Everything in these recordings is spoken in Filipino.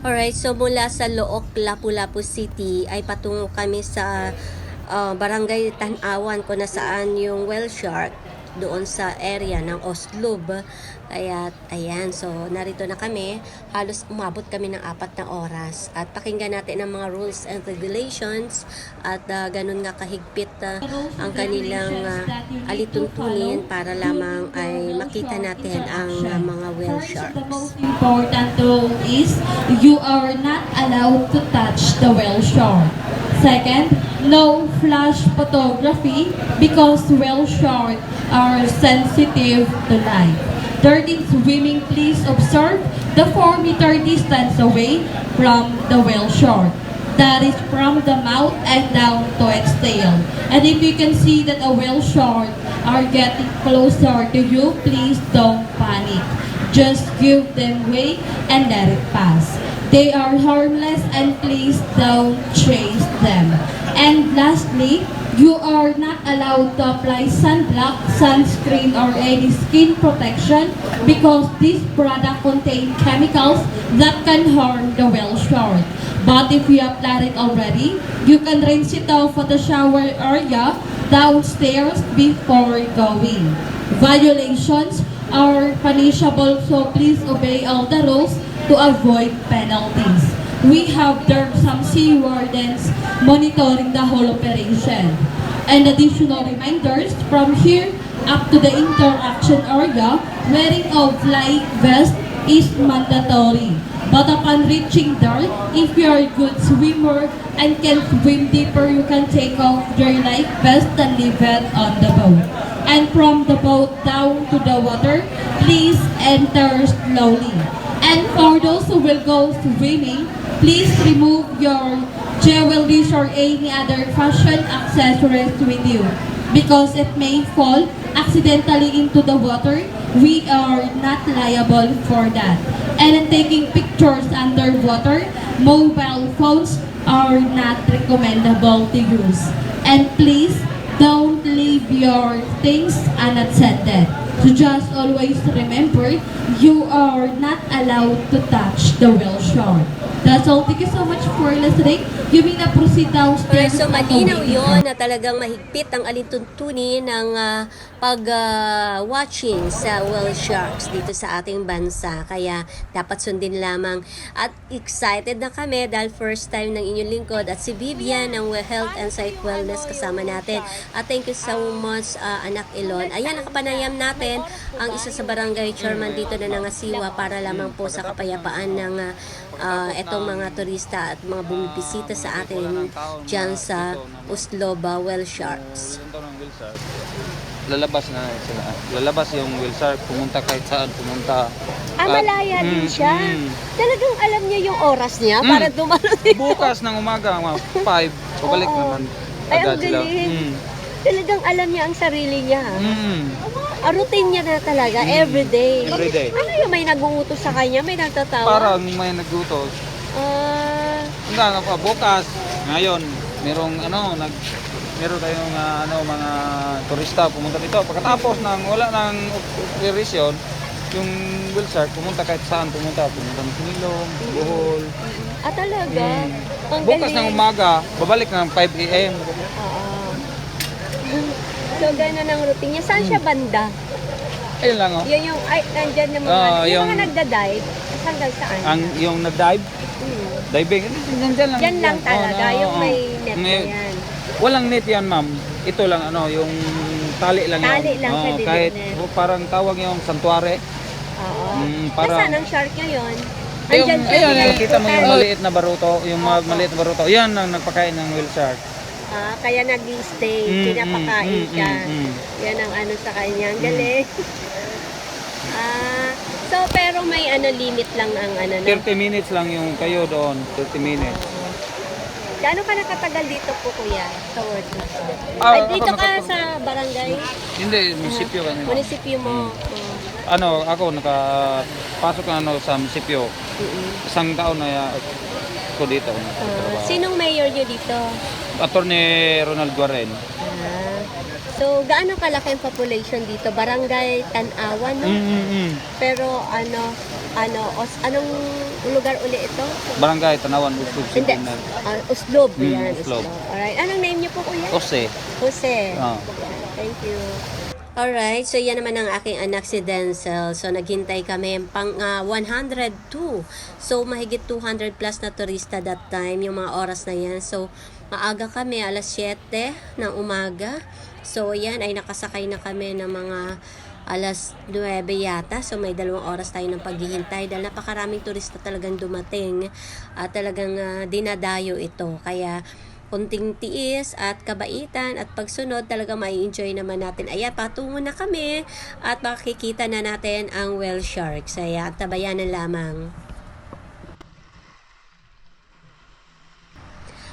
Alright, so mula sa Look, Lapu-Lapu City ay patungo kami sa ah, Barangay Tanawan kung nasaan yung well shark doon sa area ng Oslob. Kaya, ayan, so narito na kami. Halos umabot kami ng apat na oras. At pakinggan natin ang mga rules and regulations at ah, ganun nga kahigpit ah, ang kanilang ah, alituntunin para lamang ay makita natin ang ah, mga First, the most important rule is you are not allowed to touch the whale shark. Second, no flash photography because whale sharks are sensitive to light. Third is swimming, please observe the 4 meter distance away from the whale shark. That is from the mouth and down to its tail. And if you can see that a whale shark are getting closer to you, please don't panic. Just give them way and let it pass. They are harmless and please don't chase them. And lastly, you are not allowed to apply sunblock, sunscreen, or any skin protection because this product contain chemicals that can harm the whale shark. But if you applied it already, you can rinse it off at the shower area downstairs before going. Violations are punishable, so please obey all the rules to avoid penalties. We have there some sea wardens monitoring the whole operation. And additional reminders from here up to the interaction area, wearing of life vest is mandatory. But upon reaching there, if you are a good swimmer and can swim deeper, you can take off your life vest and leave it on the boat. And from the boat down to the water, please enter slowly. And for those who will go swimming, please remove your jewelry or any other fashion accessories with you because it may fall accidentally into the water. We are not liable for that. And in taking pictures underwater, mobile phones are not recommendable to use. And please don't leave your things unattended. So just always remember, you are not allowed to touch the whale shark. That's all. Thank you so much for listening. You may na proceed downstairs. so malinaw yon na talagang mahigpit ang alintuntunin ng pag-watching sa whale sharks dito sa ating bansa. Kaya dapat sundin lamang. At excited na kami dahil first time ng inyong lingkod at si Vivian ng Health and Sight Wellness kasama natin. At thank you so much, ah, Anak Ilon. Ayan, nakapanayam natin ang isa sa barangay chairman dito na nangasiwa para lamang po sa kapayapaan ng ah, ah, etong mga turista at mga bumibisita sa atin dyan sa Usloba Well Sharks. Lalabas na sila. Lalabas yung wheel shark, pumunta kahit saan, pumunta. Ah, At- malaya din Mm, siya. mm. Talagang alam niya yung oras niya Mm. para dumalo dito. Bukas ng umaga, mga 5, pabalik Oo. naman. Ay, ang agad sila. galing. Mm. Talagang alam niya ang sarili niya. Mm. Ah, routine niya na talaga, everyday. Everyday. Ano yung may nag-uutos sa kanya? May nagtatawa? Parang may naglutos. Ah, Hanggang pa bukas, ngayon, merong ano, nag meron tayong ah, ano mga turista pumunta dito. Pagkatapos ng wala ng operasyon, yung wheel shark pumunta kahit saan pumunta, pumunta ng Sinilong, Bohol. ah talaga? Mm. Ang Bukas ng umaga, babalik ng 5 a.m. Oo. so, gano'n ang routine niya. Saan siya banda? Ayun lang oh. Yun yung, ay, nandyan yung mga, Ah, yung, yung- mga nagda-dive. Hanggang saan? Ang yung nag-dive, Hmm. diving, nandiyan lang. Yan lang Oh, talaga, na- yung oh. may net na May- yan. Walang net yan, ma'am. Ito lang ano, yung tali lang Tali yun. lang Oo, di kahit net. oh, parang tawag yung santuare. Oo. Mm, parang- Nasaan ang shark niya yun? Ayun, Nandyan siya, ayun, ayun, kita mo yung maliit na baruto, yung mga maliit na baruto. Yan ang nagpakain ng whale shark. Ah, kaya nag-stay, Mm, pinapakain mm, mm, siya. mm, mm. Yan ang ano sa kanya. Ang galing. ah, so pero may ano limit lang ang ano no? 30 minutes lang yung kayo doon, 30 minutes. Gaano ka nakatagal dito po kuya sa work? Ah, Ay, dito ako ka sa barangay? Hindi, munisipyo kami. ma'am. Munisipyo mo. Mm. Oh. Ano, ako nakapasok na ano sa munisipyo. Mm-mm. Isang taon na ya- ako dito. Ah, nagtatrabaho. sinong mayor nyo dito? Attorney Ronald Guaren. Ah, so, gaano kalaki ang population dito? Barangay Tanawan, no? Mm, mm, mm. Pero ano, ano, os, anong lugar uli ito? Barangay, Tanawan, Usog, Hindi. Ah, Uslob. Hmm, yan, Uslob. Uslob. Alright. Anong name niyo po, kuya? Ose. Jose. Ah. Thank you. Alright, so yan naman ang aking anak si Denzel. So naghintay kami pang ah, 102. So mahigit 200 plus na turista that time, yung mga oras na yan. So maaga kami, alas 7 ng umaga. So yan ay nakasakay na kami ng mga alas 9 yata. So may dalawang oras tayo ng paghihintay dahil napakaraming turista talagang dumating at talagang ah, dinadayo ito. Kaya kunting tiis at kabaitan at pagsunod talaga may enjoy naman natin. Ayan, patungo na kami at makikita na natin ang whale sharks. Kaya tabayanan lamang.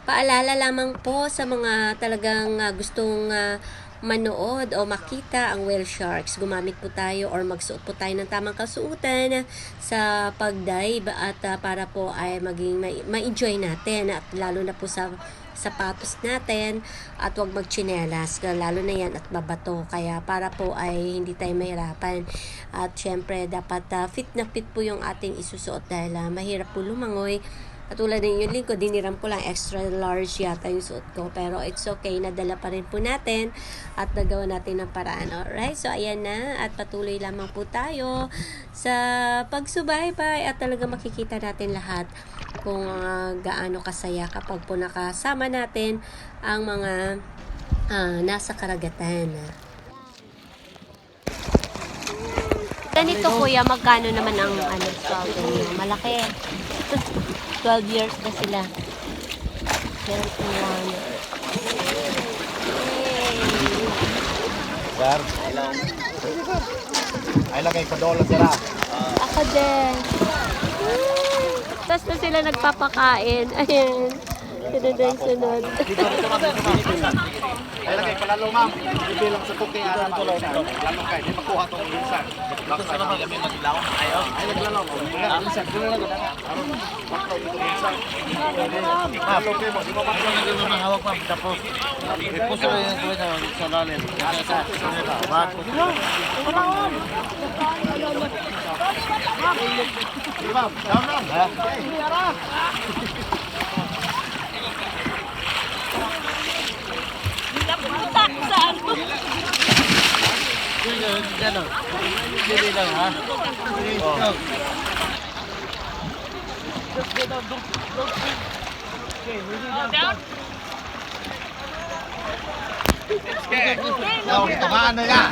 Paalala lamang po sa mga talagang ah, gustong ah, manood o makita ang whale sharks. Gumamit po tayo or magsuot po tayo ng tamang kasuotan sa pagdive at ah, para po ay maging ma- ma-enjoy natin at lalo na po sa sapatos natin at huwag magchinelas lalo na yan at babato kaya para po ay hindi tayo mahirapan at syempre dapat ah, fit na fit po yung ating isusuot dahil ah, mahirap po lumangoy at tulad ng yung link ko, diniram ko lang extra large yata yung suot ko. Pero it's okay, nadala pa rin po natin at nagawa natin ng paraan. Alright, so ayan na at patuloy lamang po tayo sa pagsubaybay at talaga makikita natin lahat kung ah, gaano kasaya kapag po nakasama natin ang mga ah, nasa karagatan. Ganito kuya, magkano naman ang ano, niyo? Malaki. 12 years na sila. Po one. Sir, ay lagay ko doon sira. Ako din. Tapos na sila nagpapakain. Ayan. Sunod ang sunod. Ay lagay ko lalo ma'am. Bibilang sa cooking ara na. Lalo kay di makuha tong minsan. Baksa na kami maglaw. Ayo. Ay naglalaw mo. Minsan dili lang na. Aron maklaw ito minsan. Ah, okay mo. Di mo maklaw na dito ng hawak ma'am tapos. Ipuso yung tuloy sa sa lalim. Asa. Mat. Ma'am, down ma'am. Ha? Daw, ito nga ano yan?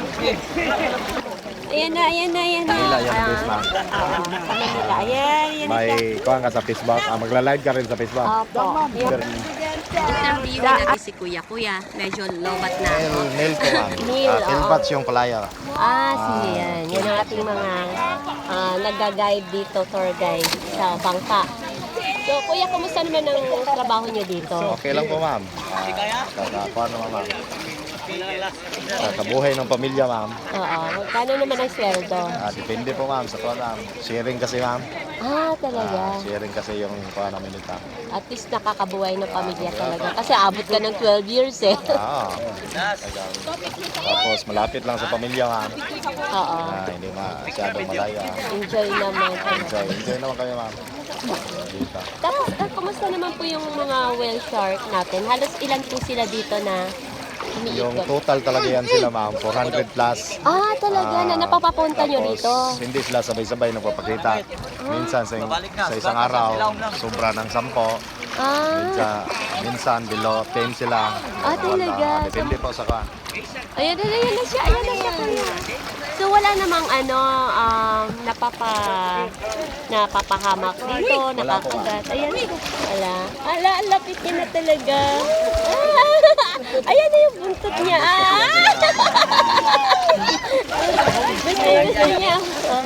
Ayan na, ayan na, ayan na. Kanila yan, Ah, please, ma'am. Sa Manila. Ayan, ayan na May siya. kuha ka sa Facebook. Ah, magla-live ka rin sa Facebook. Opo. Yung Interview natin si Kuya. Kuya, medyo lobat na ako. Neil po ma'am. Neil, Ah, oo. Tilbats yung palaya. Ah, sige yan. Yan ang ating mga ah, nagga-guide dito, tour guide sa bangka. So, kuya, kumusta naman ang trabaho niyo dito? Okay lang po ma'am. Ah, sa, sa, paano ma'am? Sa, sa buhay ng pamilya ma'am. Oo. Magkano naman ang sweldo? Ah, depende po ma'am sa kuha ma'am. Sharing kasi ma'am. Ah, talaga. Ah, sharing kasi yung kuha namin dito. At least nakakabuhay ng pamilya talaga. Kasi abot ka ng 12 years eh. Ah, tapos malapit lang sa pamilya ma'am. Oo. Ah, hindi masyadong malaya. Enjoy naman. Enjoy, enjoy naman kayo ma'am. Dito. Tapos, ah, kumusta naman po yung mga whale shark natin? Halos ilan po sila dito na Yung umiikot? total talaga yan sila ma'am, 400 plus. Ah, talaga na Ah, napapapunta nyo tapos, dito. Hindi sila sabay-sabay nagpapakita. Minsan sa, sa isang araw, sobra ng sampo. Ah, Minsan, minsan below 10 sila. Ah, talaga? Depende po sa ka. ayan na, ayan na siya, ayan na siya kuya. So, wala namang ano, um, napapa, napapahamak dito, Wala nakakagat. Ayan, wala. Ala, ang lapit niya na talaga. Ah, ayan na yung buntot niya. Ah! gusto, gusto niya. Ah.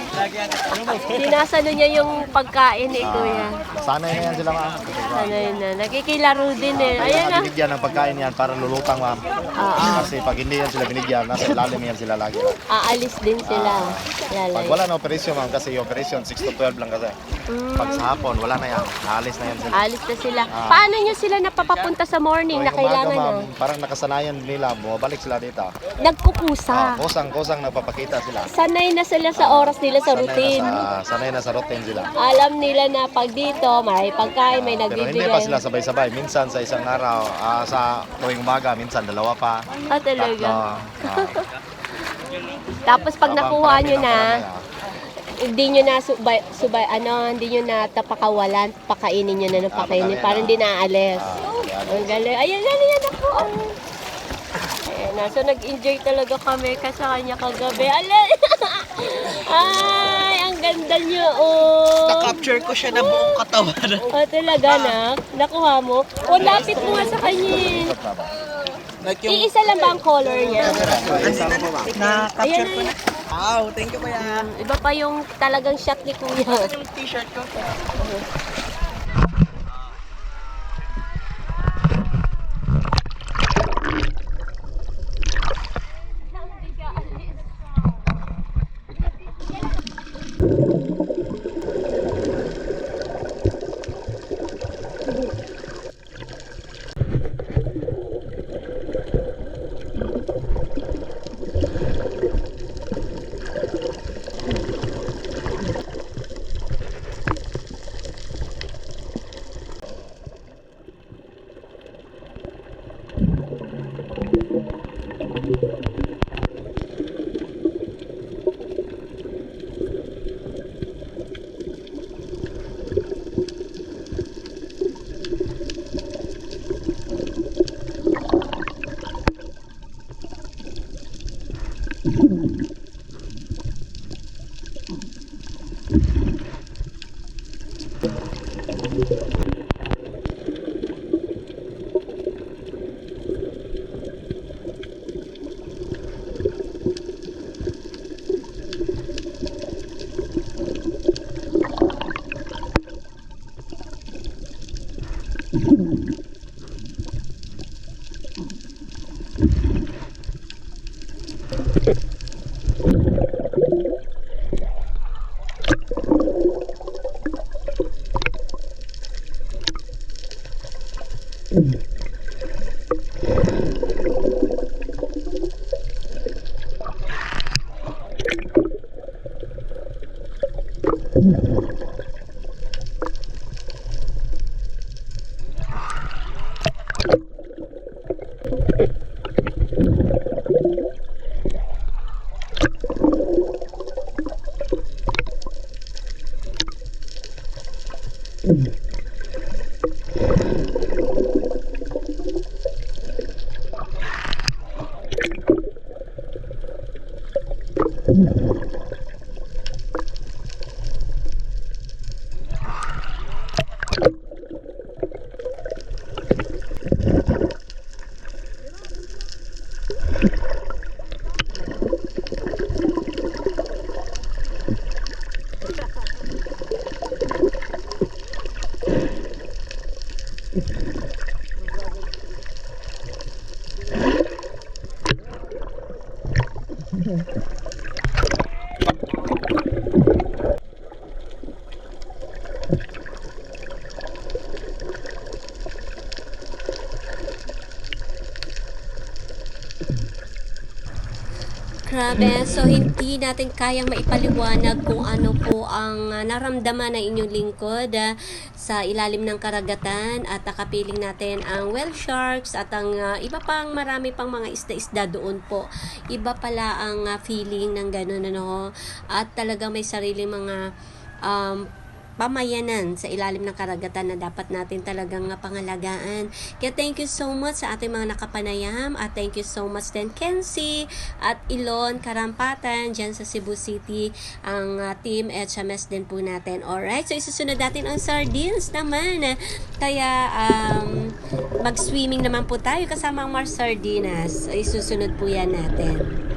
Sinasano niya yung pagkain eh, kuya. Sanay na yan sila ma'am. Ano yun na, nakikilaro din eh. Ayan na. binigyan ng pagkain yan para lulutang ma'am. Oo. Kasi pag hindi yan sila binigyan, nasa ilalim yan sila lagi. Aalis din sila. Pag Lalay. wala na operasyon ma'am, kasi yung operasyon 6 to 12 lang kasi. Mm. Pag sa hapon, wala na yan. Naalis na yan sila. Alis na sila. Ah. Paano nyo sila napapapunta sa morning na Tuwing kailangan umaga, ma'am, Parang nakasanayan nila, bumabalik sila dito. Ah, Nagkukusa. Kusang-kusang nagpapakita sila. Sanay na sila sa oras nila sa sa routine. Sanay na sa, sanay na sa routine sila. Alam nila na pag dito, may pagkain, may Pero hindi nagbibigay. pa sila sabay-sabay. Minsan sa isang araw, ah, sa tuwing umaga, minsan dalawa pa. Ah, Tatlo. talaga. Ah, Tapos pag nakuha nyo na, ah. hindi nyo na subay, subay ano, hindi nyo na tapakawalan, pakainin nyo na ng Ah, pakainin, pakainin, parang ah. hindi naalis. Ah, yan. Ang galing. Ayan, yan, yan ako. Ayan na. So, nag-enjoy talaga kami sa kanya kagabi. Alay! Ay, ang ganda niyo, oh. Na-capture ko siya na buong katawan. Oh, talaga na. Nakuha mo. O, lapit mo nga sa kanya. like yung, Iisa lang ba ang color niya? na-capture ko na. Wow, thank you kuya. Iba pa yung talagang shot ni Kuya. Yung t-shirt ko. happened. Grabe, so hindi natin kayang maipaliwanag kung ano po ang ah, naramdaman ng inyong lingkod ah, sa ilalim ng karagatan at nakapiling natin ang whale sharks at ang ah, iba pang marami pang mga isda-isda doon po. Iba pala ang ah, feeling ng ganun ano at talaga may sarili mga um, pamayanan sa ilalim ng karagatan na dapat natin talagang nga pangalagaan. Kaya thank you so much sa ating mga nakapanayam at thank you so much din Kenzie at Ilon Karampatan dyan sa Cebu City ang uh, team HMS din po natin. Alright, so isusunod natin ang sardines naman. Kaya um, mag-swimming naman po tayo kasama ang Mars Sardinas. Isusunod po yan natin.